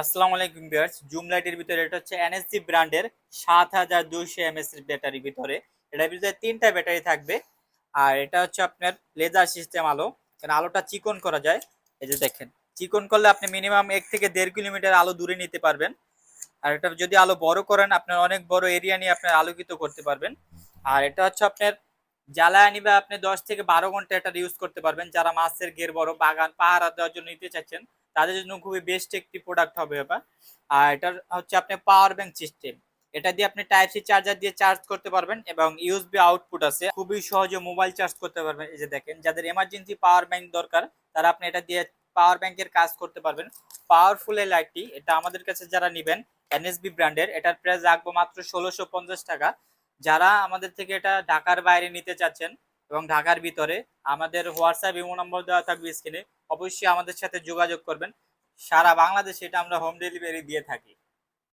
আসসালামু আলাইকুম viewers. Zoom লাইটের ভিতরে এটা হচ্ছে এনএসজি ব্র্যান্ডের সাত হাজার দুইশো এমএস ব্যাটারির ভিতরে। এটার ভিতরে তিনটা ব্যাটারি থাকবে। আর এটা হচ্ছে আপনার লেজার সিস্টেম আলো। কারণ আলোটা চিকন করা যায়। এই যে দেখেন, চিকন করলে আপনি মিনিমাম এক থেকে দেড় কিলোমিটার আলো দূরে নিতে পারবেন। আর এটা যদি আলো বড় করেন আপনার অনেক বড় এরিয়া নিয়ে আপনার আলোকিত করতে পারবেন। আর এটা হচ্ছে আপনার জ্বালায় নিবে আপনি দশ থেকে বারো ঘণ্টা এটা ইউজ করতে পারবেন। যারা মাছের গের বড়, বাগান, পাহারা দেওয়ার জন্য নিতে চাচ্ছেন তাদের জন্য খুবই বেস্ট একটি প্রোডাক্ট হবে এটা আর এটা হচ্ছে আপনার পাওয়ার ব্যাংক সিস্টেম এটা দিয়ে আপনি টাইপ সি চার্জার দিয়ে চার্জ করতে পারবেন এবং ইউএসবি আউটপুট আছে। খুবই সহজে মোবাইল চার্জ করতে পারবেন। এই যে দেখেন, যাদের এমার্জেন্সি পাওয়ার ব্যাংক দরকার, তারা আপনি এটা দিয়ে পাওয়ার ব্যাংকের কাজ করতে পারবেন। পাওয়ারফুল এই লাইটটি এটা আমাদের কাছে যারা নেবেন এনএসবি ব্র্যান্ডের এটার প্রাইস রাখব মাত্র ষোলোশো টাকা। যারা আমাদের থেকে এটা ঢাকার বাইরে নিতে চাচ্ছেন এবং ঢাকার ভিতরে আমাদের হোয়াটসঅ্যাপ ইমো নম্বর দেওয়া থাকবে স্ক্রিনে অবশ্যই আমাদের সাথে যোগাযোগ করবেন। সারা বাংলাদেশে এটা আমরা হোম ডেলিভারি দিয়ে থাকি।